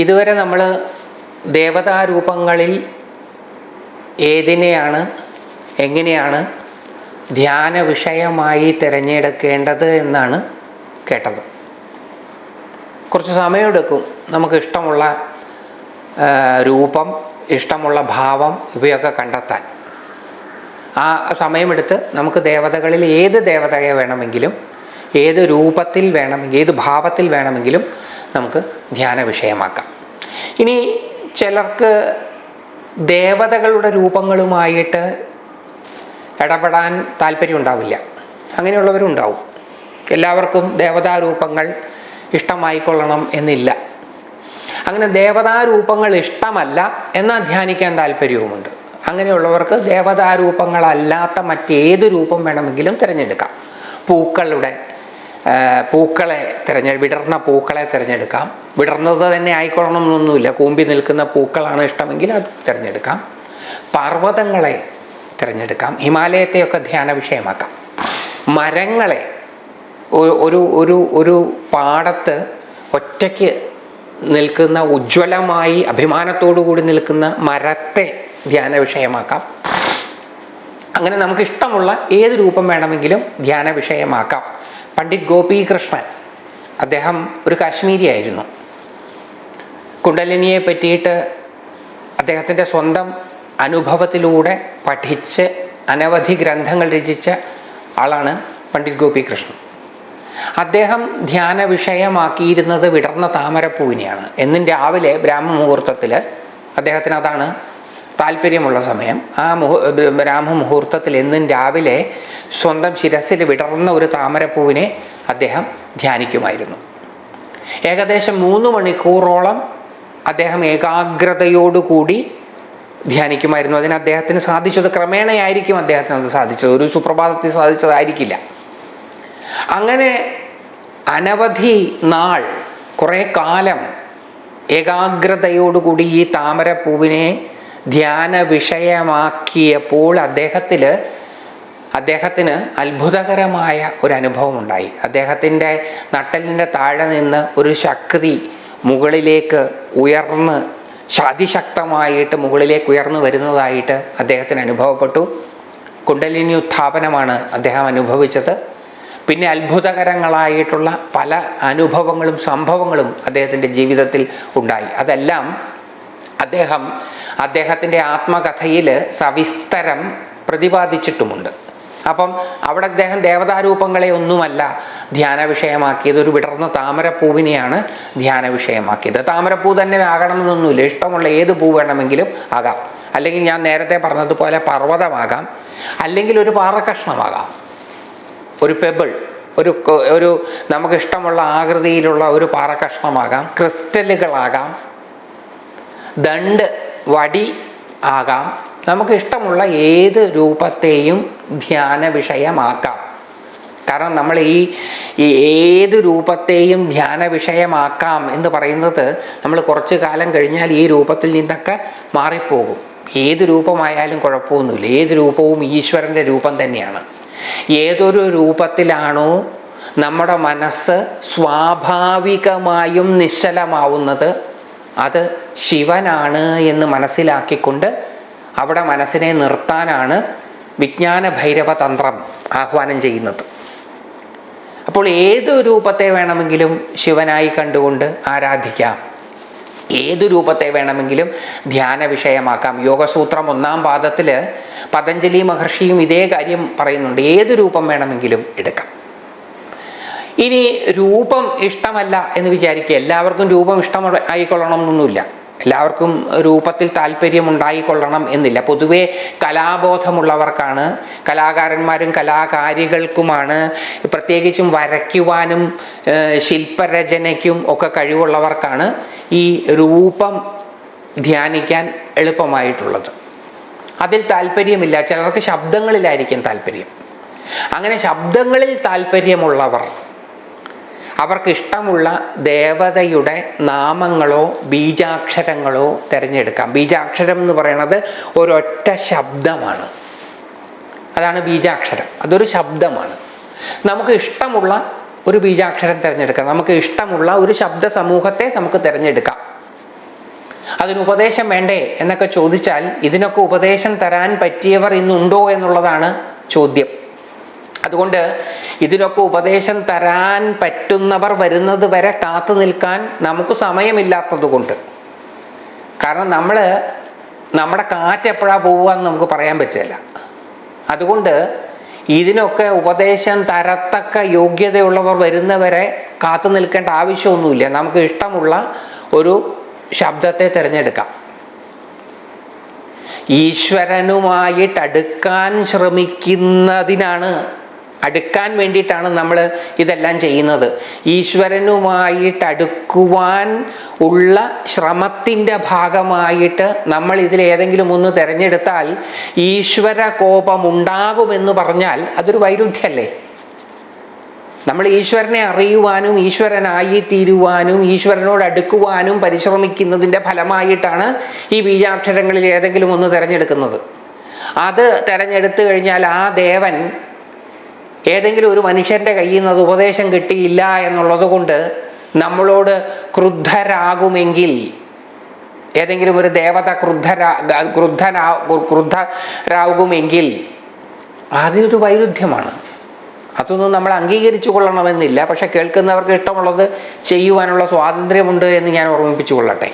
ഇതുവരെ നമ്മൾ ദേവതാരൂപങ്ങളിൽ ഏതിനെയാണ് എങ്ങനെയാണ് ധ്യാന വിഷയമായി തിരഞ്ഞെടുക്കേണ്ടത് എന്നാണ് കേട്ടത്. കുറച്ച് സമയമെടുക്കും. നമുക്ക് ഇഷ്ടമുള്ള രൂപം ഇഷ്ടമുള്ള ഭാവം ഇവയൊക്കെ കണ്ടെത്താൻ. ആ സമയമെടുത്ത് നമുക്ക് ദേവതകളിൽ ഏത് ദേവതയെ വേണമെങ്കിലും ഏത് രൂപത്തിൽ വേണമെങ്കിൽ ഏത് ഭാവത്തിൽ വേണമെങ്കിലും നമുക്ക് ധ്യാന വിഷയമാക്കാം. ഇനി ചിലർക്ക് ദേവതകളുടെ രൂപങ്ങളുമായിട്ട് ഇടപെടാൻ താല്പര്യം ഉണ്ടാവില്ല. അങ്ങനെയുള്ളവരും ഉണ്ടാവും. എല്ലാവർക്കും ദേവതാരൂപങ്ങൾ ഇഷ്ടമായിക്കൊള്ളണം എന്നില്ല. അങ്ങനെ ദേവതാരൂപങ്ങൾ ഇഷ്ടമല്ല എന്നാൽ ധ്യാനിക്കാൻ താല്പര്യവുമുണ്ട്. അങ്ങനെയുള്ളവർക്ക് ദേവതാരൂപങ്ങളല്ലാത്ത മറ്റേത് രൂപം വേണമെങ്കിലും തിരഞ്ഞെടുക്കാം. പൂക്കളുടെ പൂക്കളെ തിരഞ്ഞെ വിടർന്ന പൂക്കളെ തിരഞ്ഞെടുക്കാം. വിടർന്നത് തന്നെ ആയിക്കൊള്ളണം എന്നൊന്നുമില്ല കൂമ്പി നിൽക്കുന്ന പൂക്കളാണ് ഇഷ്ടമെങ്കിൽ അത് തിരഞ്ഞെടുക്കാം. പർവതങ്ങളെ തിരഞ്ഞെടുക്കാം. ഹിമാലയത്തെയൊക്കെ ധ്യാന വിഷയമാക്കാം. മരങ്ങളെ ഒരു- ഒരു ഒരു പാടത്ത് ഒറ്റയ്ക്ക് നിൽക്കുന്ന ഉജ്ജ്വലമായി അഭിമാനത്തോടു കൂടി നിൽക്കുന്ന മരത്തെ ധ്യാന വിഷയമാക്കാം. അങ്ങനെ നമുക്ക് ഇഷ്ടമുള്ള ഏത് രൂപം വേണമെങ്കിലും ധ്യാന വിഷയമാക്കാം. പണ്ഡിറ്റ് ഗോപികൃഷ്ണൻ. അദ്ദേഹം ഒരു കാശ്മീരിയായിരുന്നു. കുണ്ടലിനിയെ പറ്റിയിട്ട് അദ്ദേഹത്തിന്റെ സ്വന്തം അനുഭവത്തിലൂടെ പഠിച്ച് അനവധി ഗ്രന്ഥങ്ങൾ രചിച്ച ആളാണ് പണ്ഡിറ്റ് ഗോപികൃഷ്ണൻ. അദ്ദേഹം ധ്യാന വിഷയമാക്കിയിരുന്നത് വിടർന്ന താമരപ്പൂവിനെയാണ്. എന്നും രാവിലെ ബ്രാഹ്മ മുഹൂർത്തത്തിൽ അദ്ദേഹത്തിന് അതാണ് താല്പര്യമുള്ള സമയം. ആ മുഹൂ ബ്രാഹ്മ മുഹൂർത്തത്തിൽ എന്നും രാവിലെ സ്വന്തം ശിരസിൽ വിടർന്ന ഒരു താമരപ്പൂവിനെ അദ്ദേഹം ധ്യാനിക്കുമായിരുന്നു. ഏകദേശം മൂന്ന് മണിക്കൂറോളം അദ്ദേഹം ഏകാഗ്രതയോടുകൂടി ധ്യാനിക്കുമായിരുന്നു. അതിന് അദ്ദേഹത്തിന് സാധിച്ചത് ക്രമേണയായിരിക്കും അദ്ദേഹത്തിന് അത് സാധിച്ചത്. ഒരു സുപ്രഭാതത്തിൽ സാധിച്ചതായിരിക്കില്ല. അങ്ങനെ അനവധി നാൾ കുറേ കാലം ഏകാഗ്രതയോടുകൂടി ഈ താമരപ്പൂവിനെ ധ്യാന വിഷയമാക്കിയപ്പോൾ അദ്ദേഹത്തിൽ അദ്ദേഹത്തിന് അത്ഭുതകരമായ ഒരു അനുഭവം ഉണ്ടായി അദ്ദേഹത്തിന്റെ നട്ടലിന്റെ താഴെ നിന്ന് ഒരു ശക്തി മുകളിലേക്ക് ഉയർന്ന് അതിശക്തമായിട്ട് മുകളിലേക്ക് ഉയർന്നു വരുന്നതായിട്ട് അദ്ദേഹത്തിന് അനുഭവപ്പെട്ടു. കുണ്ടലിനി ഉത്ഥാപനമാണ് അദ്ദേഹം അനുഭവിച്ചത്. പിന്നെ അത്ഭുതകരങ്ങളായിട്ടുള്ള പല അനുഭവങ്ങളും സംഭവങ്ങളും അദ്ദേഹത്തിന്റെ ജീവിതത്തിൽ ഉണ്ടായി. അതെല്ലാം അദ്ദേഹം അദ്ദേഹത്തിന്റെ ആത്മകഥയിൽ സവിസ്തരം പ്രതിപാദിച്ചിട്ടുമുണ്ട്. അപ്പം അവിടെ അദ്ദേഹം ദേവതാരൂപങ്ങളെ ഒന്നുമല്ല ധ്യാന വിഷയമാക്കിയത് ഒരു വിടർന്ന താമരപ്പൂവിനെയാണ് ധ്യാന വിഷയമാക്കിയത് താമരപ്പൂ തന്നെ ആകണമെന്നൊന്നുമില്ല. ഇഷ്ടമുള്ള ഏത് പൂ വേണമെങ്കിലും ആകാം. അല്ലെങ്കിൽ ഞാൻ നേരത്തെ പറഞ്ഞതുപോലെ പർവതമാകാം. അല്ലെങ്കിൽ ഒരു പാറക്കഷ്ണമാകാം. ഒരു പെബിൾ ഒരു ഒരു നമുക്കിഷ്ടമുള്ള ആകൃതിയിലുള്ള ഒരു പാറക്കഷ്ണമാകാം. ക്രിസ്റ്റലുകളാകാം. ദണ്ട് വടി ആകാം. നമുക്ക് ഇഷ്ടമുള്ള ഏത് രൂപത്തെയും ധ്യാന വിഷയമാക്കാം. കാരണം നമ്മൾ ഈ ഈ ഏത് രൂപത്തെയും ധ്യാന വിഷയമാക്കാം എന്ന് പറയുന്നത് നമ്മൾ കുറച്ച് കാലം കഴിഞ്ഞാൽ ഈ രൂപത്തിൽ നിന്നൊക്കെ മാറിപ്പോകും. ഏത് രൂപമായാലും കുഴപ്പമൊന്നുമില്ല. ഏത് രൂപവും ഈശ്വരന്റെ രൂപം തന്നെയാണ്. ഏതൊരു രൂപത്തിലാണോ നമ്മുടെ മനസ്സ് സ്വാഭാവികമായും നിശ്ചലമാവുന്നത് അത് ശിവനാണ് എന്ന് മനസ്സിലാക്കിക്കൊണ്ട് അവിടെ മനസ്സിനെ നിർത്താനാണ് വിജ്ഞാന ഭൈരവ തന്ത്രം ആഹ്വാനം ചെയ്യുന്നത്. അപ്പോൾ ഏത് രൂപത്തെ വേണമെങ്കിലും ശിവനായി കണ്ടുകൊണ്ട് ആരാധിക്കാം. ഏത് രൂപത്തെ വേണമെങ്കിലും ധ്യാന വിഷയമാക്കാം. യോഗസൂത്രം ഒന്നാം പാദത്തിൽ പതഞ്ജലി മഹർഷിയും ഇതേ കാര്യം പറയുന്നുണ്ട്. ഏത് രൂപം വേണമെങ്കിലും എടുക്കാം. ഇനി രൂപം ഇഷ്ടമല്ല എന്ന് വിചാരിക്കുക. എല്ലാവർക്കും രൂപം ഇഷ്ടം ആയിക്കൊള്ളണം എന്നൊന്നുമില്ല എല്ലാവർക്കും രൂപത്തിൽ താല്പര്യം ഉണ്ടായിക്കൊള്ളണം എന്നില്ല. പൊതുവെ കലാബോധമുള്ളവർക്കാണ് കലാകാരന്മാരും കലാകാരികൾക്കുമാണ് പ്രത്യേകിച്ചും വരയ്ക്കുവാനും ശില്പരചനയ്ക്കും ഒക്കെ കഴിവുള്ളവർക്കാണ് ഈ രൂപം ധ്യാനിക്കാൻ എളുപ്പമായിട്ടുള്ളത്. അതിൽ താല്പര്യമില്ല. ചിലർക്ക് ശബ്ദങ്ങളിലായിരിക്കും താല്പര്യം. അങ്ങനെ ശബ്ദങ്ങളിൽ താല്പര്യമുള്ളവർ അവർക്ക് ഇഷ്ടമുള്ള ദേവതയുടെ നാമങ്ങളോ ബീജാക്ഷരങ്ങളോ തിരഞ്ഞെടുക്കാം. ബീജാക്ഷരം എന്ന് പറയുന്നത് ഒരൊറ്റ ശബ്ദമാണ്. അതാണ് ബീജാക്ഷരം. അതൊരു ശബ്ദമാണ്. നമുക്ക് ഇഷ്ടമുള്ള ഒരു ബീജാക്ഷരം തിരഞ്ഞെടുക്കാം. നമുക്ക് ഇഷ്ടമുള്ള ഒരു ശബ്ദ സമൂഹത്തെ നമുക്ക് തിരഞ്ഞെടുക്കാം. അതിന് ഉപദേശം വേണ്ടേ എന്നൊക്കെ ചോദിച്ചാൽ ഇതിനൊക്കെ ഉപദേശം തരാൻ പറ്റിയവർ ഇന്നുണ്ടോ എന്നുള്ളതാണ് ചോദ്യം. അതുകൊണ്ട് ഇതിനൊക്കെ ഉപദേശം തരാൻ പറ്റുന്നവർ വരുന്നത് വരെ കാത്തു നിൽക്കാൻ നമുക്ക് സമയമില്ലാത്തത് കൊണ്ട് കാരണം നമ്മൾ നമ്മുടെ കാറ്റ് എപ്പോഴാണ് പോവുക എന്ന് നമുക്ക് പറയാൻ പറ്റില്ല. അതുകൊണ്ട് ഇതിനൊക്കെ ഉപദേശം തരത്തക്ക യോഗ്യതയുള്ളവർ വരുന്നവരെ കാത്തു നിൽക്കേണ്ട ആവശ്യമൊന്നുമില്ല. നമുക്ക് ഇഷ്ടമുള്ള ഒരു ശബ്ദത്തെ തിരഞ്ഞെടുക്കാം. ഈശ്വരനുമായിട്ടടുക്കാൻ ശ്രമിക്കുന്നതിനാണ് അടുക്കാൻ വേണ്ടിയിട്ടാണ് നമ്മൾ ഇതെല്ലാം ചെയ്യുന്നത്. ഈശ്വരനുമായിട്ട് അടുക്കുവാൻ ഉള്ള ശ്രമത്തിന്റെ ഭാഗമായിട്ട് നമ്മൾ ഇതിൽ ഏതെങ്കിലും ഒന്ന് തിരഞ്ഞെടുത്താൽ ഈശ്വര കോപം കോപമുണ്ടാകുമെന്ന് പറഞ്ഞാൽ അതൊരു വൈരുദ്ധ്യല്ലേ നമ്മൾ ഈശ്വരനെ അറിയുവാനും ഈശ്വരനായി തീരുവാനും ഈശ്വരനോട് അടുക്കുവാനും പരിശ്രമിക്കുന്നതിന്റെ ഫലമായിട്ടാണ് ഈ ബീജാക്ഷരങ്ങളിൽ ഏതെങ്കിലും ഒന്ന് തിരഞ്ഞെടുക്കുന്നത്. അത് തിരഞ്ഞെടുത്തു കഴിഞ്ഞാൽ ആ ദേവൻ ഏതെങ്കിലും ഒരു മനുഷ്യന്റെ കയ്യിൽ നിന്ന് അത് ഉപദേശം കിട്ടിയില്ല എന്നുള്ളത് കൊണ്ട് നമ്മളോട് ക്രുദ്ധരാകുമെങ്കിൽ ഏതെങ്കിലും ഒരു ദേവത ക്രുദ്ധരാ ക്രുദ്ധനാ ക്രുദ്ധരാകുമെങ്കിൽ അതിനൊരു വൈരുദ്ധ്യമാണ്. അതൊന്നും നമ്മൾ അംഗീകരിച്ചു കൊള്ളണമെന്നില്ല. പക്ഷെ കേൾക്കുന്നവർക്ക് ഇഷ്ടമുള്ളത് ചെയ്യുവാനുള്ള സ്വാതന്ത്ര്യമുണ്ട് എന്ന് ഞാൻ ഓർമ്മിപ്പിച്ചു കൊള്ളട്ടെ.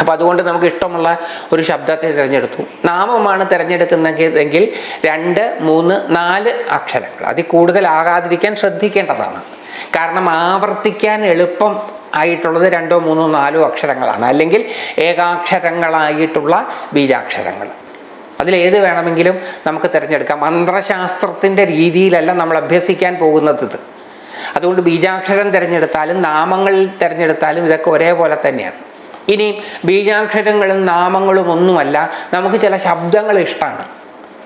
അപ്പം അതുകൊണ്ട് നമുക്ക് ഇഷ്ടമുള്ള ഒരു ശബ്ദത്തെ തിരഞ്ഞെടുത്തു. നാമമാണ് തിരഞ്ഞെടുക്കുന്നതെങ്കിൽ രണ്ട് മൂന്ന് നാല് അക്ഷരങ്ങൾ. അതിൽ കൂടുതലാകാതിരിക്കാൻ ശ്രദ്ധിക്കേണ്ടതാണ്. കാരണം ആവർത്തിക്കാൻ എളുപ്പം ആയിട്ടുള്ളത് രണ്ടോ മൂന്നോ നാലോ അക്ഷരങ്ങളാണ്. അല്ലെങ്കിൽ ഏകാക്ഷരങ്ങളായിട്ടുള്ള ബീജാക്ഷരങ്ങൾ. അതിലേത് വേണമെങ്കിലും നമുക്ക് തിരഞ്ഞെടുക്കാം. മന്ത്രശാസ്ത്രത്തിന്റെ രീതിയിലല്ല നമ്മൾ അഭ്യസിക്കാൻ പോകുന്നത് അതുകൊണ്ട് ബീജാക്ഷരം തിരഞ്ഞെടുത്താലും നാമങ്ങൾ തിരഞ്ഞെടുത്താലും ഇതൊക്കെ ഒരേപോലെ തന്നെയാണ്. ഇനി ബീജാക്ഷരങ്ങളും നാമങ്ങളും ഒന്നുമല്ല നമുക്ക് ചില ശബ്ദങ്ങൾ ഇഷ്ടമാണ്.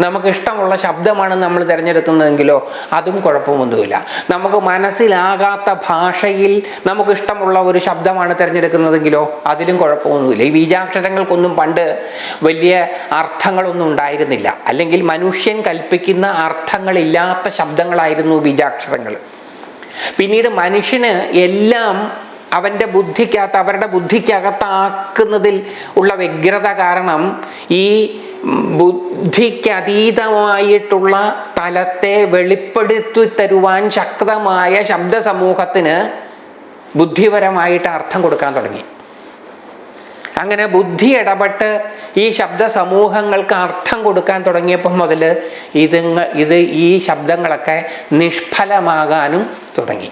നമുക്ക് ഇഷ്ടമുള്ള ശബ്ദമാണ് നമ്മൾ തിരഞ്ഞെടുക്കുന്നതെങ്കിലോ അതും കുഴപ്പമൊന്നുമില്ല. നമുക്ക് മനസ്സിലാകാത്ത ഭാഷയിൽ നമുക്ക് ഇഷ്ടമുള്ള ഒരു ശബ്ദമാണ് തിരഞ്ഞെടുക്കുന്നതെങ്കിലോ അതിലും കുഴപ്പമൊന്നുമില്ല. ഈ ബീജാക്ഷരങ്ങൾക്കൊന്നും പണ്ട് വലിയ അർത്ഥങ്ങളൊന്നും ഉണ്ടായിരുന്നില്ല. അല്ലെങ്കിൽ മനുഷ്യൻ കൽപ്പിക്കുന്ന അർത്ഥങ്ങളില്ലാത്ത ശബ്ദങ്ങളായിരുന്നു ബീജാക്ഷരങ്ങൾ. പിന്നീട് മനുഷ്യന് എല്ലാം അവന്റെ ബുദ്ധിക്കകത്ത് അവരുടെ ബുദ്ധിക്കകത്താക്കുന്നതിൽ ഉള്ള വ്യഗ്രത കാരണം ഈ ബുദ്ധിക്കതീതമായിട്ടുള്ള തലത്തെ വെളിപ്പെടുത്തി തരുവാൻ ശക്തമായ ശബ്ദ സമൂഹത്തിന് ബുദ്ധിപരമായിട്ട് അർത്ഥം കൊടുക്കാൻ തുടങ്ങി. അങ്ങനെ ബുദ്ധി ഇടപെട്ട് ഈ ശബ്ദ സമൂഹങ്ങൾക്ക് അർത്ഥം കൊടുക്കാൻ തുടങ്ങിയപ്പോൾ മുതൽ ഇത് ഇത് ഈ ശബ്ദങ്ങളൊക്കെ നിഷ്ഫലമാകാനും തുടങ്ങി.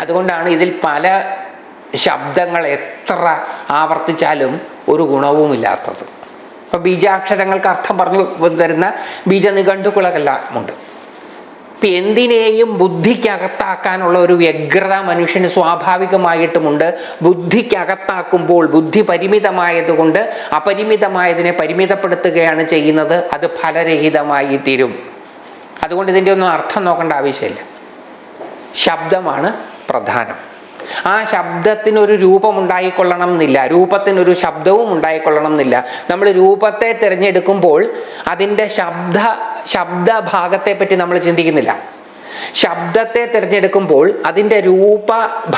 അതുകൊണ്ടാണ് ഇതിൽ പല ശബ്ദങ്ങൾ എത്ര ആവർത്തിച്ചാലും ഒരു ഗുണവുമില്ലാത്തത്. ഇപ്പൊ ബീജാക്ഷരങ്ങൾക്ക് അർത്ഥം പറഞ്ഞു തരുന്ന ബീജനിഘണ്ടുക്കളെല്ലാം ഉണ്ട്. ഇപ്പൊ എന്തിനേയും ബുദ്ധിക്കകത്താക്കാനുള്ള ഒരു വ്യഗ്രത മനുഷ്യന് സ്വാഭാവികമായിട്ടുമുണ്ട്. ബുദ്ധിക്കകത്താക്കുമ്പോൾ ബുദ്ധി പരിമിതമായതുകൊണ്ട് അപരിമിതമായതിനെ പരിമിതപ്പെടുത്തുകയാണ് ചെയ്യുന്നത്. അത് ഫലരഹിതമായി തീരും അതുകൊണ്ട് ഇതിന്റെ ഒന്നും അർത്ഥം നോക്കേണ്ട ആവശ്യമില്ല. ശബ്ദമാണ് പ്രധാനം. ആ ശബ്ദത്തിനൊരു രൂപം ഉണ്ടായിക്കൊള്ളണം എന്നില്ല രൂപത്തിനൊരു ശബ്ദവും ഉണ്ടായിക്കൊള്ളണം എന്നില്ല നമ്മൾ രൂപത്തെ തിരഞ്ഞെടുക്കുമ്പോൾ അതിന്റെ ശബ്ദ ശബ്ദ ഭാഗത്തെ പറ്റി നമ്മൾ ചിന്തിക്കുന്നില്ല. ശബ്ദത്തെ തിരഞ്ഞെടുക്കുമ്പോൾ അതിന്റെ രൂപ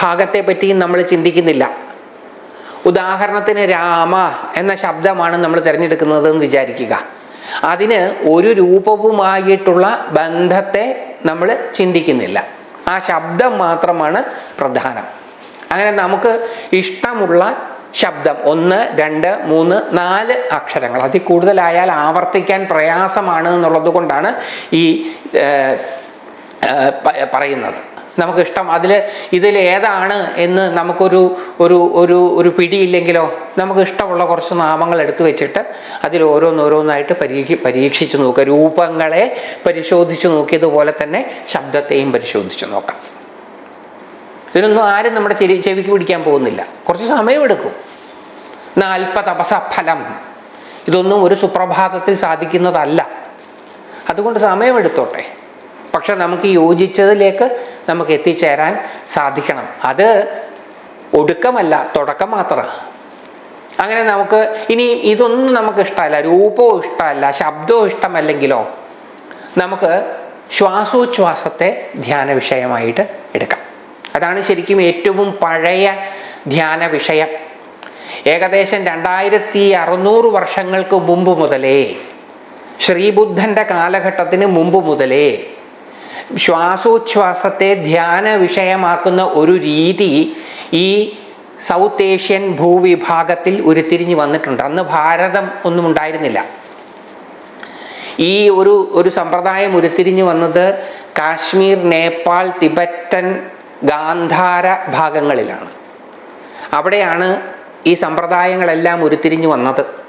ഭാഗത്തെ പറ്റിയും നമ്മൾ ചിന്തിക്കുന്നില്ല. ഉദാഹരണത്തിന് രാമ എന്ന ശബ്ദമാണ് നമ്മൾ തിരഞ്ഞെടുക്കുന്നത് എന്ന് വിചാരിക്കുക. അതിന് ഒരു രൂപവുമായിട്ടുള്ള ബന്ധത്തെ നമ്മൾ ചിന്തിക്കുന്നില്ല. ആ ശബ്ദം മാത്രമാണ് പ്രധാനം. അങ്ങനെ നമുക്ക് ഇഷ്ടമുള്ള ശബ്ദം ഒന്ന് രണ്ട് മൂന്ന് നാല് അക്ഷരങ്ങൾ. അതിൽ കൂടുതലായാൽ ആവർത്തിക്കാൻ പ്രയാസമാണ് എന്നുള്ളത് കൊണ്ടാണ് ഈ പറയുന്നത്. നമുക്ക് ഇഷ്ടം അതിൽ ഇതിൽ ഏതാണ് എന്ന് നമുക്കൊരു ഒരു ഒരു ഒരു പിടിയില്ലെങ്കിലോ നമുക്ക് ഇഷ്ടമുള്ള കുറച്ച് നാമങ്ങൾ എടുത്തു വെച്ചിട്ട് അതിൽ ഓരോന്നോരോന്നായിട്ട് പരീക്ഷി പരീക്ഷിച്ചു നോക്കുക. രൂപങ്ങളെ പരിശോധിച്ച് നോക്കിയതുപോലെ തന്നെ ശബ്ദത്തെയും പരിശോധിച്ച് നോക്കാം. ഇതിനൊന്നും ആരും നമ്മുടെ ചെവി ചെവിക്ക് പിടിക്കാൻ പോകുന്നില്ല. കുറച്ച് സമയമെടുക്കും. നാൽപ്പ തപസ ഫലം ഇതൊന്നും ഒരു സുപ്രഭാതത്തിൽ സാധിക്കുന്നതല്ല. അതുകൊണ്ട് സമയമെടുത്തോട്ടെ. പക്ഷെ നമുക്ക് യോജിച്ചതിലേക്ക് നമുക്ക് എത്തിച്ചേരാൻ സാധിക്കണം. അത് ഒടുക്കമല്ല തുടക്കം മാത്രമാണ് അങ്ങനെ നമുക്ക് ഇനി ഇതൊന്നും നമുക്ക് ഇഷ്ടമല്ല. രൂപവും ഇഷ്ടമല്ല ശബ്ദവും ഇഷ്ടമല്ലെങ്കിലോ നമുക്ക് ശ്വാസോച്ഛ്വാസത്തെ ധ്യാന വിഷയമായിട്ട് എടുക്കാം. അതാണ് ശരിക്കും ഏറ്റവും പഴയ ധ്യാന വിഷയം. ഏകദേശം രണ്ടായിരത്തി അറുന്നൂറ് വർഷങ്ങൾക്ക് മുമ്പ് മുതലേ ശ്രീബുദ്ധന്റെ കാലഘട്ടത്തിന് മുമ്പ് മുതലേ ശ്വാസോച്ഛ്വാസത്തെ ധ്യാന വിഷയമാക്കുന്ന ഒരു രീതി ഈ സൗത്ത് ഏഷ്യൻ ഭൂവിഭാഗത്തിൽ ഉരുത്തിരിഞ്ഞു വന്നിട്ടുണ്ട്. അന്ന് ഭാരതം ഒന്നും ഉണ്ടായിരുന്നില്ല. ഈ ഒരു ഒരു സമ്പ്രദായം ഉരുത്തിരിഞ്ഞു വന്നത് കാശ്മീർ നേപ്പാൾ തിബറ്റൻ ഗാന്ധാര ഭാഗങ്ങളിലാണ്. അവിടെയാണ് ഈ സമ്പ്രദായങ്ങളെല്ലാം ഉരുത്തിരിഞ്ഞു വന്നത്.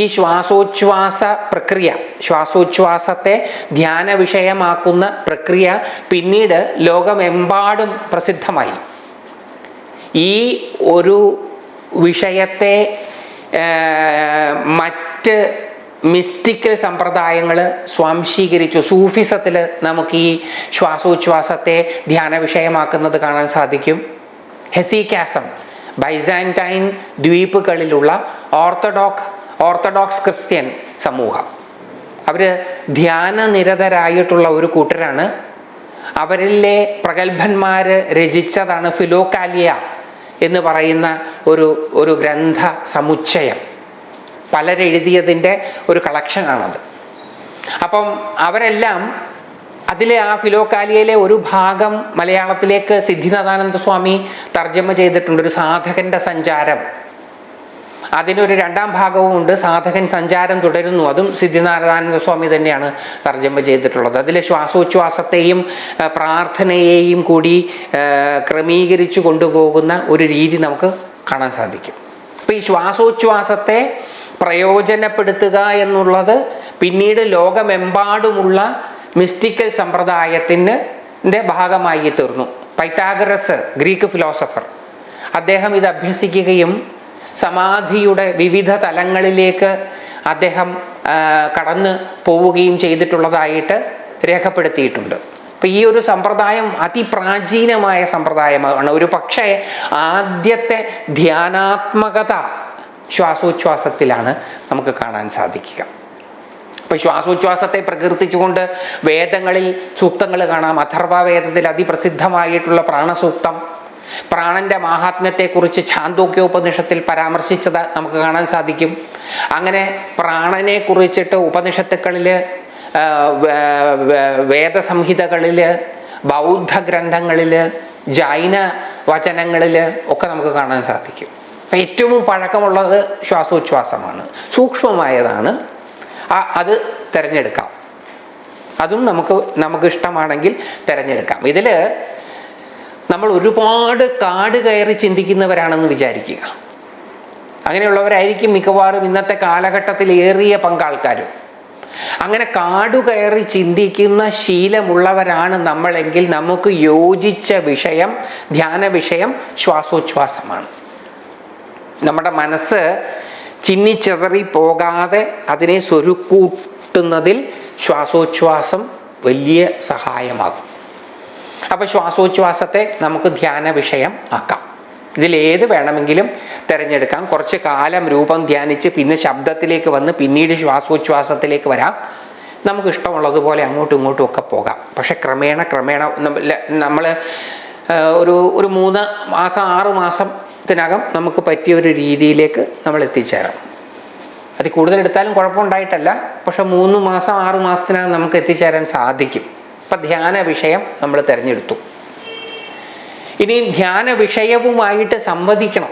ഈ ശ്വാസോച്ഛ്വാസ പ്രക്രിയ ശ്വാസോച്ഛ്വാസത്തെ ധ്യാന വിഷയമാക്കുന്ന പ്രക്രിയ പിന്നീട് ലോകമെമ്പാടും പ്രസിദ്ധമായി. ഈ ഒരു വിഷയത്തെ മറ്റ് മിസ്റ്റിക്കൽ സമ്പ്രദായങ്ങൾ സ്വാംശീകരിച്ചു. സൂഫിസത്തിൽ നമുക്ക് ഈ ശ്വാസോച്ഛ്വാസത്തെ ധ്യാന വിഷയമാക്കുന്നത് കാണാൻ സാധിക്കും. ഹെസിക്കാസം ബൈസാന്റൈൻ ദ്വീപുകളിലുള്ള ഓർത്തഡോക്സ് ഓർത്തഡോക്സ് ക്രിസ്ത്യൻ സമൂഹം. അവർ ധ്യാനനിരതരായിട്ടുള്ള ഒരു കൂട്ടരാണ്. അവരിലെ പ്രഗത്ഭന്മാർ രചിച്ചതാണ് ഫിലോക്കാലിയ എന്ന് പറയുന്ന ഒരു ഒരു ഗ്രന്ഥ സമുച്ചയം. പലരെഴുതിയതിന്റെ ഒരു കളക്ഷനാണത്. അപ്പം അവരെല്ലാം അതിലെ ആ ഫിലോക്കാലിയയിലെ ഒരു ഭാഗം മലയാളത്തിലേക്ക് സിദ്ധിനാഥാനന്ദ സ്വാമി തർജമ ചെയ്തിട്ടുണ്ട്. ഒരു സാധകന്റെ സഞ്ചാരം. അതിനൊരു രണ്ടാം ഭാഗവും ഉണ്ട്. സാധകൻ സഞ്ചാരം തുടരുന്നു. അതും സിദ്ധിനാരായണ സ്വാമി തന്നെയാണ് തർജമ ചെയ്തിട്ടുള്ളത്. അതിലെ ശ്വാസോച്ഛ്വാസത്തെയും പ്രാർത്ഥനയെയും കൂടി ക്രമീകരിച്ചു കൊണ്ടുപോകുന്ന ഒരു രീതി നമുക്ക് കാണാൻ സാധിക്കും. അപ്പൊ ഈ ശ്വാസോച്ഛ്വാസത്തെ പ്രയോജനപ്പെടുത്തുക എന്നുള്ളത് പിന്നീട് ലോകമെമ്പാടുമുള്ള മിസ്റ്റിക്കൽ സമ്പ്രദായത്തിന് ഭാഗമായി തീർന്നു പൈറ്റാഗറസ് ഗ്രീക്ക് ഫിലോസഫർ അദ്ദേഹം ഇത് അഭ്യസിക്കുകയും സമാധിയുടെ വിവിധ തലങ്ങളിലേക്ക് അദ്ദേഹം കടന്ന് പോവുകയും ചെയ്തിട്ടുള്ളതായിട്ട് രേഖപ്പെടുത്തിയിട്ടുണ്ട്. അപ്പം ഈ ഒരു സമ്പ്രദായം അതിപ്രാചീനമായ സമ്പ്രദായമാണ്. ഒരു പക്ഷേ ആദ്യത്തെ ധ്യാനാത്മകത ശ്വാസോച്ഛ്വാസത്തിലാണ് നമുക്ക് കാണാൻ സാധിക്കുക. ഇപ്പൊ ശ്വാസോച്ഛ്വാസത്തെ പ്രകീർത്തിച്ചുകൊണ്ട് വേദങ്ങളിൽ സൂക്തങ്ങൾ കാണാം. അഥർവ വേദത്തിൽ അതിപ്രസിദ്ധമായിട്ടുള്ള പ്രാണസൂക്തം പ്രാണന്റെ മാഹാത്മ്യത്തെക്കുറിച്ച് ഛാന്തോക്യോപനിഷത്തിൽ പരാമർശിച്ചത് നമുക്ക് കാണാൻ സാധിക്കും. അങ്ങനെ പ്രാണനെ കുറിച്ചിട്ട് ഉപനിഷത്തുക്കളിൽ വേദസംഹിതകളിൽ ബൗദ്ധ ഗ്രന്ഥങ്ങളിൽ ജൈന വചനങ്ങളിൽ ഒക്കെ നമുക്ക് കാണാൻ സാധിക്കും. ഏറ്റവും പഴക്കമുള്ളത് ശ്വാസോച്ഛ്വാസമാണ്. സൂക്ഷ്മമായതാണ്. അത് തിരഞ്ഞെടുക്കാം. അതും നമുക്ക് നമുക്ക് ഇഷ്ടമാണെങ്കിൽ തിരഞ്ഞെടുക്കാം. ഇതിൽ നമ്മൾ ഒരുപാട് കാട് കയറി ചിന്തിക്കുന്നവരാണെന്ന് വിചാരിക്കുക. അങ്ങനെയുള്ളവരായിരിക്കും മിക്കവാറും ഇന്നത്തെ കാലഘട്ടത്തിൽ ഏറിയ പങ്കാൾക്കാരും. അങ്ങനെ കാടു കയറി ചിന്തിക്കുന്ന ശീലമുള്ളവരാണ് നമ്മളെങ്കിൽ നമുക്ക് യോജിച്ച വിഷയം ധ്യാന വിഷയം ശ്വാസോച്ഛ്വാസമാണ്. നമ്മുടെ മനസ്സ് ചിന്നിച്ചെതറി പോകാതെ അതിനെ സ്വരുക്കൂട്ടുന്നതിൽ ശ്വാസോച്ഛ്വാസം വലിയ സഹായമാകും. അപ്പൊ ശ്വാസോച്ഛ്വാസത്തെ നമുക്ക് ധ്യാന വിഷയം ആക്കാം. ഇതിലേത് വേണമെങ്കിലും തിരഞ്ഞെടുക്കാം. കുറച്ച് കാലം രൂപം ധ്യാനിച്ച് പിന്നെ ശബ്ദത്തിലേക്ക് വന്ന് പിന്നീട് ശ്വാസോച്ഛ്വാസത്തിലേക്ക് വരാം. നമുക്ക് ഇഷ്ടമുള്ളതുപോലെ അങ്ങോട്ടും ഇങ്ങോട്ടും ഒക്കെ പോകാം. പക്ഷെ ക്രമേണ ക്രമേണ നമ്മൾ ഒരു ഒരു മൂന്ന് മാസം ആറ് മാസത്തിനകം നമുക്ക് പറ്റിയ ഒരു രീതിയിലേക്ക് നമ്മൾ എത്തിച്ചേരാം. അത് കൂടുതൽ എടുത്താലും കുഴപ്പമുണ്ടായിട്ടല്ല. പക്ഷെ മൂന്ന് മാസം ആറ് മാസത്തിനകം നമുക്ക് എത്തിച്ചേരാൻ സാധിക്കും. ഇപ്പം ധ്യാന വിഷയം നമ്മൾ തിരഞ്ഞെടുത്തു. ഇനി ധ്യാന വിഷയവുമായിട്ട് സംവദിക്കണം.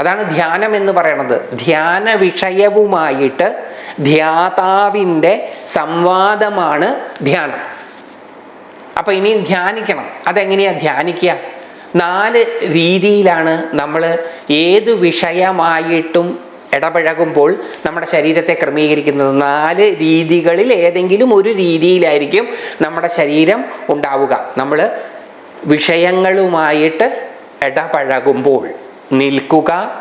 അതാണ് ധ്യാനം എന്ന് പറയണത്. ധ്യാന വിഷയവുമായിട്ട് ധ്യാതാവിന്റെ സംവാദമാണ് ധ്യാനം. അപ്പൊ ഇനിയും ധ്യാനിക്കണം. അതെങ്ങനെയാ ധ്യാനിക്കുക? നാല് രീതിയിലാണ് നമ്മൾ ഏത് വിഷയമായിട്ടും ഇടപഴകുമ്പോൾ നമ്മുടെ ശരീരത്തെ ക്രമീകരിക്കുന്നത്. നാല് രീതികളിൽ ഏതെങ്കിലും ഒരു രീതിയിലായിരിക്കും നമ്മുടെ ശരീരം ഉണ്ടാവുക. നമ്മൾ വിഷയങ്ങളുമായിട്ട് ഇടപഴകുമ്പോൾ നിൽക്കുക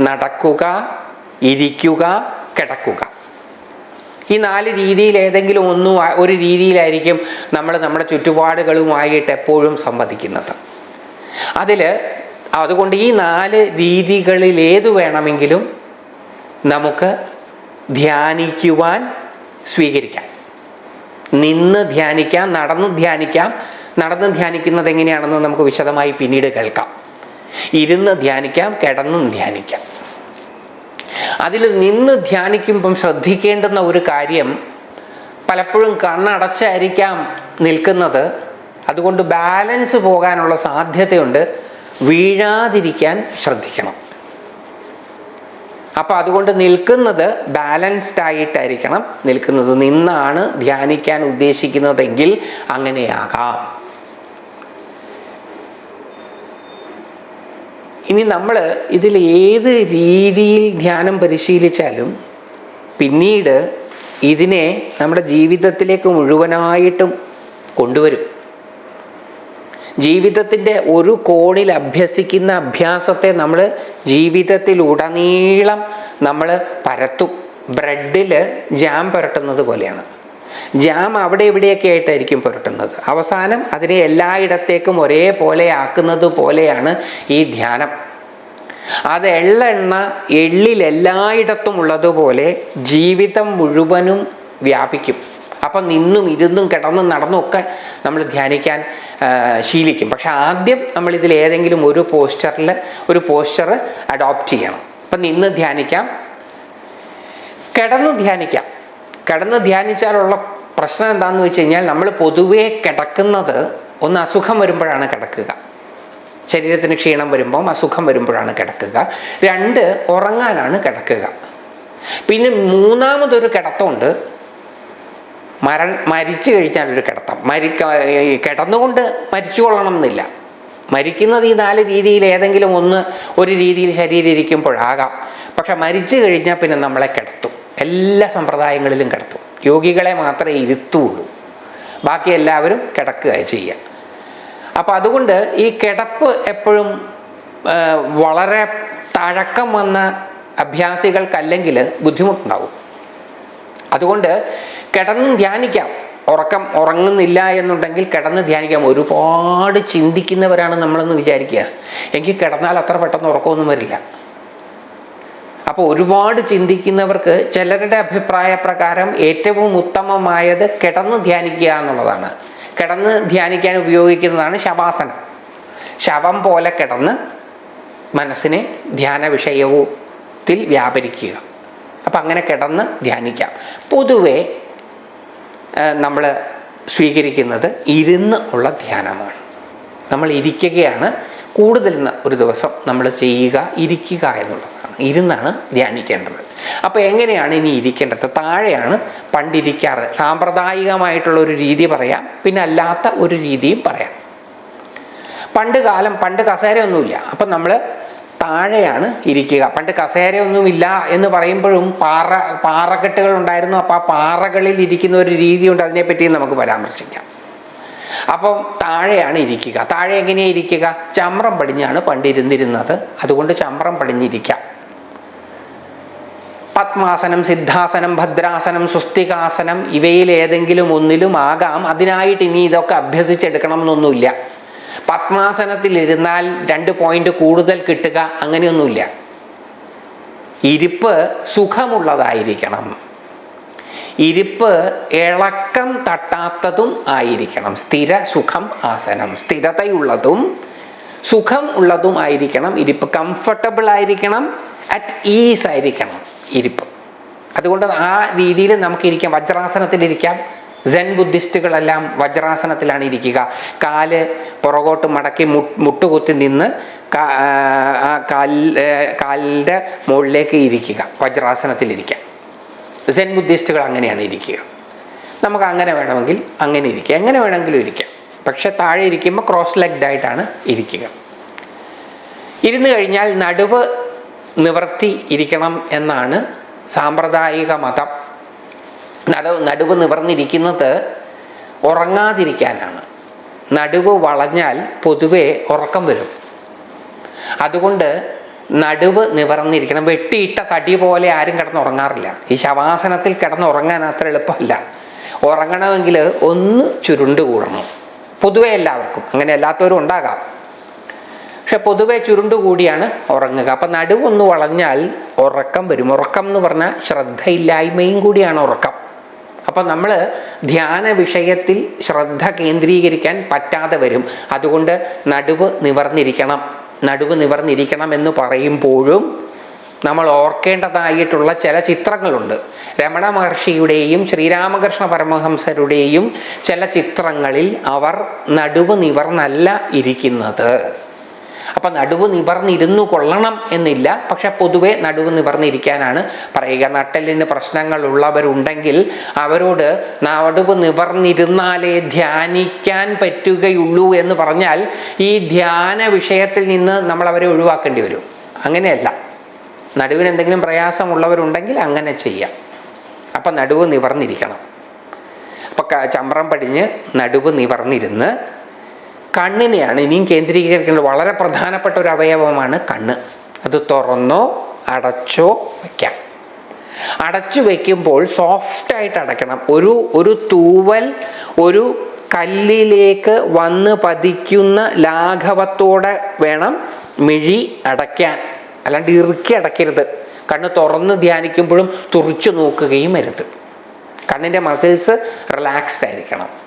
നടക്കുക ഇരിക്കുക കിടക്കുക. ഈ നാല് രീതിയിൽ ഏതെങ്കിലും ഒന്നും ഒരു രീതിയിലായിരിക്കും നമ്മൾ നമ്മുടെ ചുറ്റുപാടുകളുമായിട്ട് എപ്പോഴും സംവദിക്കുന്നത്. അതിൽ അതുകൊണ്ട് ഈ നാല് രീതികളിൽ ഏത് വേണമെങ്കിലും നമുക്ക് ധ്യാനിക്കുവാൻ സ്വീകരിക്കാം. നിന്ന് ധ്യാനിക്കാം നടന്ന് ധ്യാനിക്കാം. നടന്ന് ധ്യാനിക്കുന്നത് എങ്ങനെയാണെന്ന് നമുക്ക് വിശദമായി പിന്നീട് കേൾക്കാം. ഇരുന്ന് ധ്യാനിക്കാം കിടന്നും ധ്യാനിക്കാം. അതിൽ നിന്ന് ധ്യാനിക്കുമ്പം ശ്രദ്ധിക്കേണ്ടുന്ന ഒരു കാര്യം പലപ്പോഴും കണ്ണടച്ചായിരിക്കാം നിൽക്കുന്നത്. അതുകൊണ്ട് ബാലൻസ് പോകാനുള്ള സാധ്യതയുണ്ട്. വീഴാതിരിക്കാൻ ശ്രദ്ധിക്കണം. അപ്പൊ അതുകൊണ്ട് നിൽക്കുന്നത് ബാലൻസ്ഡ് ആയിട്ടായിരിക്കണം. നിൽക്കുന്നത് നിന്നാണ് ധ്യാനിക്കാൻ ഉദ്ദേശിക്കുന്നതെങ്കിൽ അങ്ങനെയാകാം. ഇനി നമ്മൾ ഇതിൽ ഏത് രീതിയിൽ ധ്യാനം പരിശീലിച്ചാലും പിന്നീട് ഇതിനെ നമ്മുടെ ജീവിതത്തിലേക്ക് മുഴുവനായിട്ടും കൊണ്ടുവരും. ജീവിതത്തിന്റെ ഒരു കോണിൽ അഭ്യസിക്കുന്ന അഭ്യാസത്തെ നമ്മൾ ജീവിതത്തിൽ ഉടനീളം നമ്മൾ പരത്തും. ബ്രെഡിൽ ജാം പുരട്ടുന്നത് പോലെയാണ്. ജാം അവിടെ എവിടെയൊക്കെ ആയിട്ടായിരിക്കും പുരട്ടുന്നത്. അവസാനം അതിനെ എല്ലായിടത്തേക്കും ഒരേപോലെ ആക്കുന്നത് പോലെയാണ് ഈ ധ്യാനം. അത് എള്ളെണ്ണ എള്ളിൽ എല്ലായിടത്തും ഉള്ളതുപോലെ ജീവിതം മുഴുവനും വ്യാപിക്കും. അപ്പം നിന്നും ഇരുന്നും കിടന്നും നടന്നും ഒക്കെ നമ്മൾ ധ്യാനിക്കാൻ ശീലിക്കും. പക്ഷെ ആദ്യം നമ്മൾ ഇതിൽ ഏതെങ്കിലും ഒരു പോസ്റ്ററിൽ ഒരു പോസ്റ്റർ അഡോപ്റ്റ് ചെയ്യണം. അപ്പം നിന്ന് ധ്യാനിക്കാം കിടന്ന് ധ്യാനിക്കാം. കിടന്ന് ധ്യാനിച്ചാലുള്ള പ്രശ്നം എന്താണെന്ന് വെച്ച് കഴിഞ്ഞാൽ നമ്മൾ പൊതുവേ കിടക്കുന്നത് ഒന്ന് അസുഖം വരുമ്പോഴാണ് കിടക്കുക. ശരീരത്തിന് ക്ഷീണം വരുമ്പം അസുഖം വരുമ്പോഴാണ് കിടക്കുക. രണ്ട് ഉറങ്ങാനാണ് കിടക്കുക. പിന്നെ മൂന്നാമതൊരു കിടത്തമുണ്ട്. മര മരിച്ചു കഴിഞ്ഞാൽ ഒരു കിടത്തം. മരിക്ക കിടന്നുകൊണ്ട് മരിച്ചു കൊള്ളണം എന്നില്ല. മരിക്കുന്നത് ഈ നാല് രീതിയിൽ ഏതെങ്കിലും ഒന്ന് ഒരു രീതിയിൽ ശരീരം ഇരിക്കുമ്പോഴാകാം. പക്ഷെ മരിച്ചു കഴിഞ്ഞാൽ പിന്നെ നമ്മളെ കിടത്തും. എല്ലാ സമ്പ്രദായങ്ങളിലും കിടത്തും. യോഗികളെ മാത്രമേ ഇരുത്തുള്ളൂ. ബാക്കി എല്ലാവരും കിടക്കുക ചെയ്യുക. അപ്പം അതുകൊണ്ട് ഈ കിടപ്പ് എപ്പോഴും വളരെ തഴക്കം വന്ന അഭ്യാസികൾക്കല്ലെങ്കിൽ ബുദ്ധിമുട്ടുണ്ടാവും. അതുകൊണ്ട് കിടന്ന് ധ്യാനിക്കാം. ഉറക്കം ഉറങ്ങുന്നില്ല എന്നുണ്ടെങ്കിൽ കിടന്ന് ധ്യാനിക്കാം. ഒരുപാട് ചിന്തിക്കുന്നവരാണ് നമ്മളെന്ന് വിചാരിക്കുക. എങ്കിൽ കിടന്നാൽ അത്ര പെട്ടെന്ന് ഉറക്കമൊന്നും വരില്ല. അപ്പോൾ ഒരുപാട് ചിന്തിക്കുന്നവർക്ക് ചിലരുടെ അഭിപ്രായ പ്രകാരം ഏറ്റവും ഉത്തമമായത് കിടന്ന് ധ്യാനിക്കുക എന്നുള്ളതാണ്. കിടന്ന് ധ്യാനിക്കാൻ ഉപയോഗിക്കുന്നതാണ് ശവാസനം. ശവം പോലെ കിടന്ന് മനസ്സിനെ ധ്യാന വിഷയത്തിൽ വ്യാപരിക്കുക. അപ്പം അങ്ങനെ കിടന്ന് ധ്യാനിക്കാം. പൊതുവെ നമ്മൾ സ്വീകരിക്കുന്നത് ഇരുന്ന് ഉള്ള ധ്യാനമാണ്. നമ്മൾ ഇരിക്കുകയാണ് കൂടുതൽ ഒരു ദിവസം നമ്മൾ ചെയ്യുക ഇരിക്കുക എന്നുള്ളതാണ്. ഇരുന്നാണ് ധ്യാനിക്കേണ്ടത്. അപ്പോൾ എങ്ങനെയാണ് ഇനി ഇരിക്കേണ്ടത്? താഴെയാണ് പണ്ടിരിക്കാറ്. സാമ്പ്രദായികമായിട്ടുള്ള ഒരു രീതി പറയാം പിന്നെ അല്ലാത്ത ഒരു രീതിയും പറയാം. പണ്ട് കാലം പണ്ട് കസേരയൊന്നുമില്ല. അപ്പം നമ്മൾ താഴെയാണ് ഇരിക്കുക. പണ്ട് കസേരയൊന്നുമില്ല എന്ന് പറയുമ്പോഴും പാറ പാറക്കെട്ടുകൾ ഉണ്ടായിരുന്നു. അപ്പോൾ ആ പാറകളിൽ ഇരിക്കുന്ന ഒരു രീതിയുണ്ട്. അതിനെപ്പറ്റി നമുക്ക് പരാമർശിക്കാം. അപ്പം താഴെയാണ് ഇരിക്കുക. താഴെ എങ്ങനെയാണ് ഇരിക്കുക? ചമ്രം പടിഞ്ഞാണ് പണ്ട് ഇരുന്നിരുന്നത് അതുകൊണ്ട് ചമ്രം പടിഞ്ഞിരിക്കാം. പത്മാസനം സിദ്ധാസനം ഭദ്രാസനം സുസ്തികാസനം ഇവയിൽ ഏതെങ്കിലും ഒന്നിലും ആകാം. അതിനായിട്ട് ഇനി ഇതൊക്കെ അഭ്യസിച്ചെടുക്കണം എന്നൊന്നുമില്ല പത്മാസനത്തിൽ ഇരുന്നാൽ രണ്ട് പോയിന്റ് കൂടുതൽ കിട്ടുക അങ്ങനെയൊന്നുമില്ല. ഇരിപ്പ് സുഖമുള്ളതായിരിക്കണം. ഇരിപ്പ് ഇളക്കം തട്ടാത്തതും ആയിരിക്കണം. സ്ഥിര സുഖം ആസനം. സ്ഥിരതയുള്ളതും സുഖം ഉള്ളതും ആയിരിക്കണം. ഇരിപ്പ് കംഫർട്ടബിൾ ആയിരിക്കണം. അറ്റ് ഈസ് ആയിരിക്കണം ഇരിപ്പ്. അതുകൊണ്ട് ആ രീതിയിൽ നമുക്ക് ഇരിക്കാം വജ്രാസനത്തിലിരിക്കാം. സെൻ ബുദ്ധിസ്റ്റുകളെല്ലാം വജ്രാസനത്തിലാണ് ഇരിക്കുക. കാൽ പുറകോട്ട് മടക്കി മുട്ടുകുത്തി നിന്ന് കാൽ കാലിന്റെ മുകളിലേക്ക് ഇരിക്കുക. വജ്രാസനത്തിലിരിക്കുക. സെൻ ബുദ്ധിസ്റ്റുകൾ അങ്ങനെയാണ് ഇരിക്കുക. നമുക്ക് അങ്ങനെ വേണമെങ്കിൽ അങ്ങനെ ഇരിക്കുക. എങ്ങനെ വേണമെങ്കിലും ഇരിക്കാം. പക്ഷെ താഴെ ഇരിക്കുമ്പോൾ ക്രോസ് ലെഗ്ഡ് ആയിട്ടാണ് ഇരിക്കുക. ഇരുന്ന് കഴിഞ്ഞാൽ നടുവ് നിവർത്തി ഇരിക്കണം എന്നാണ് സാമ്പ്രദായിക മതം. നടുവ് നടുവ് നിവർന്നിരിക്കുന്നത് ഉറങ്ങാതിരിക്കാനാണ്. നടുവ് വളഞ്ഞാൽ പൊതുവെ ഉറക്കം വരും. അതുകൊണ്ട് നടുവ് നിവർന്നിരിക്കണം. വെട്ടിയിട്ട തടി പോലെ ആരും കിടന്നുറങ്ങാറില്ല ഈ ശവാസനത്തിൽ കിടന്നുറങ്ങാൻ അത്ര എളുപ്പമല്ല. ഉറങ്ങണമെങ്കിൽ ഒന്ന് ചുരുണ്ട് കൂടണം. പൊതുവെ എല്ലാവർക്കും. അങ്ങനെ അല്ലാത്തവരും ഉണ്ടാകാം. പക്ഷെ പൊതുവെ ചുരുണ്ട് കൂടിയാണ് ഉറങ്ങുക. അപ്പം നടുവൊന്ന് വളഞ്ഞാൽ ഉറക്കം വരും. ഉറക്കം എന്ന് പറഞ്ഞാൽ ശ്രദ്ധയില്ലായ്മയും കൂടിയാണ് ഉറക്കം. അപ്പം നമ്മൾ ധ്യാന വിഷയത്തിൽ ശ്രദ്ധ കേന്ദ്രീകരിക്കാൻ പറ്റാതെ വരും. അതുകൊണ്ട് നടുവ് നിവർന്നിരിക്കണം. നടുവ് നിവർന്നിരിക്കണം എന്ന് പറയുമ്പോഴും നമ്മൾ ഓർക്കേണ്ടതായിട്ടുള്ള ചില ചിത്രങ്ങളുണ്ട്. രമണ മഹർഷിയുടെയും ശ്രീരാമകൃഷ്ണ പരമഹംസരുടെയും ചില ചിത്രങ്ങളിൽ അവർ നടുവ് നിവർന്നല്ല ഇരിക്കുന്നത്. അപ്പൊ നടുവ് നിവർന്നിരുന്നു കൊള്ളണം എന്നില്ല. പക്ഷെ പൊതുവെ നടുവ് നിവർന്നിരിക്കാനാണ് പറയുക. നട്ടലിന് പ്രശ്നങ്ങൾ ഉള്ളവരുണ്ടെങ്കിൽ അവരോട് നടുവ് നിവർന്നിരുന്നാലേ ധ്യാനിക്കാൻ പറ്റുകയുള്ളൂ എന്ന് പറഞ്ഞാൽ ഈ ധ്യാന വിഷയത്തിൽ നിന്ന് നമ്മൾ അവരെ ഒഴിവാക്കേണ്ടി വരും. അങ്ങനെയല്ല. നടുവിന് എന്തെങ്കിലും പ്രയാസമുള്ളവരുണ്ടെങ്കിൽ അങ്ങനെ ചെയ്യാം. അപ്പം നടുവ് നിവർന്നിരിക്കണം. അപ്പം ചമ്രം പടിഞ്ഞ് നടുവ് നിവർന്നിരുന്ന് കണ്ണിനെയാണ് ഇനിയും കേന്ദ്രീകരിക്കേണ്ടത്. വളരെ പ്രധാനപ്പെട്ട ഒരു അവയവമാണ് കണ്ണ്. അത് തുറന്നോ അടച്ചോ വയ്ക്കാം. അടച്ചു വയ്ക്കുമ്പോൾ സോഫ്റ്റായിട്ട് അടയ്ക്കണം. ഒരു ഒരു തൂവൽ ഒരു കല്ലിലേക്ക് വന്ന് പതിക്കുന്ന ലാഘവത്തോടെ വേണം മിഴി അടയ്ക്കാൻ. അല്ലാണ്ട് ഇറുക്കി അടയ്ക്കരുത്. കണ്ണ് തുറന്ന് ധ്യാനിക്കുമ്പോഴും തുറിച്ചു നോക്കുകയും അരുത്. കണ്ണിന്റെ മസിൽസ് റിലാക്സ്ഡ് ആയിരിക്കണം.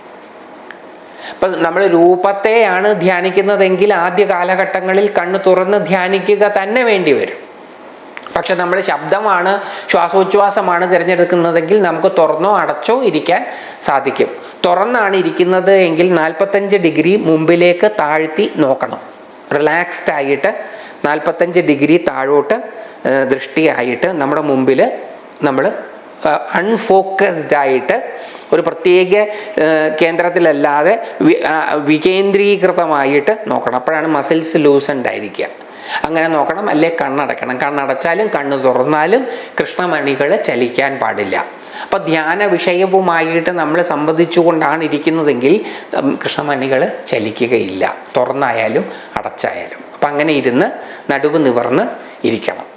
ഇപ്പം നമ്മൾ രൂപത്തെയാണ് ധ്യാനിക്കുന്നതെങ്കിൽ ആദ്യ കാലഘട്ടങ്ങളിൽ കണ്ണ് തുറന്ന് ധ്യാനിക്കുക തന്നെ വേണ്ടി വരും. പക്ഷെ നമ്മൾ ശബ്ദമാണ് ശ്വാസോച്ഛ്വാസമാണ് തിരഞ്ഞെടുക്കുന്നതെങ്കിൽ നമുക്ക് തുറന്നോ അടച്ചോ ഇരിക്കാൻ സാധിക്കും. തുറന്നാണ് ഇരിക്കുന്നത് എങ്കിൽ നാൽപ്പത്തഞ്ച് ഡിഗ്രി മുമ്പിലേക്ക് താഴ്ത്തി നോക്കണം. റിലാക്സ്ഡ് ആയിട്ട് നാൽപ്പത്തഞ്ച് ഡിഗ്രി താഴോട്ട് ദൃഷ്ടിയായിട്ട് നമ്മുടെ മുമ്പിൽ നമ്മൾ അൺഫോക്കസ്ഡ് ആയിട്ട് ഒരു പ്രത്യേക കേന്ദ്രത്തിലല്ലാതെ വികേന്ദ്രീകൃതമായിട്ട് നോക്കണം. അപ്പോഴാണ് മസിൽസ് ലൂസൻഡ് ആയിരിക്കുക അങ്ങനെ നോക്കണം അല്ലെ കണ്ണടക്കണം കണ്ണടച്ചാലും കണ്ണ് തുറന്നാലും കൃഷ്ണമണികൾ ചലിക്കാൻ പാടില്ല. അപ്പൊ ധ്യാന വിഷയവുമായിട്ട് നമ്മൾ സംബന്ധിച്ചുകൊണ്ടാണ് ഇരിക്കുന്നതെങ്കിൽ കൃഷ്ണമണികൾ ചലിക്കുകയില്ല. തുറന്നായാലും അടച്ചായാലും. അപ്പൊ അങ്ങനെ ഇരുന്ന് നടുവ് നിവർന്ന് ഇരിക്കണം.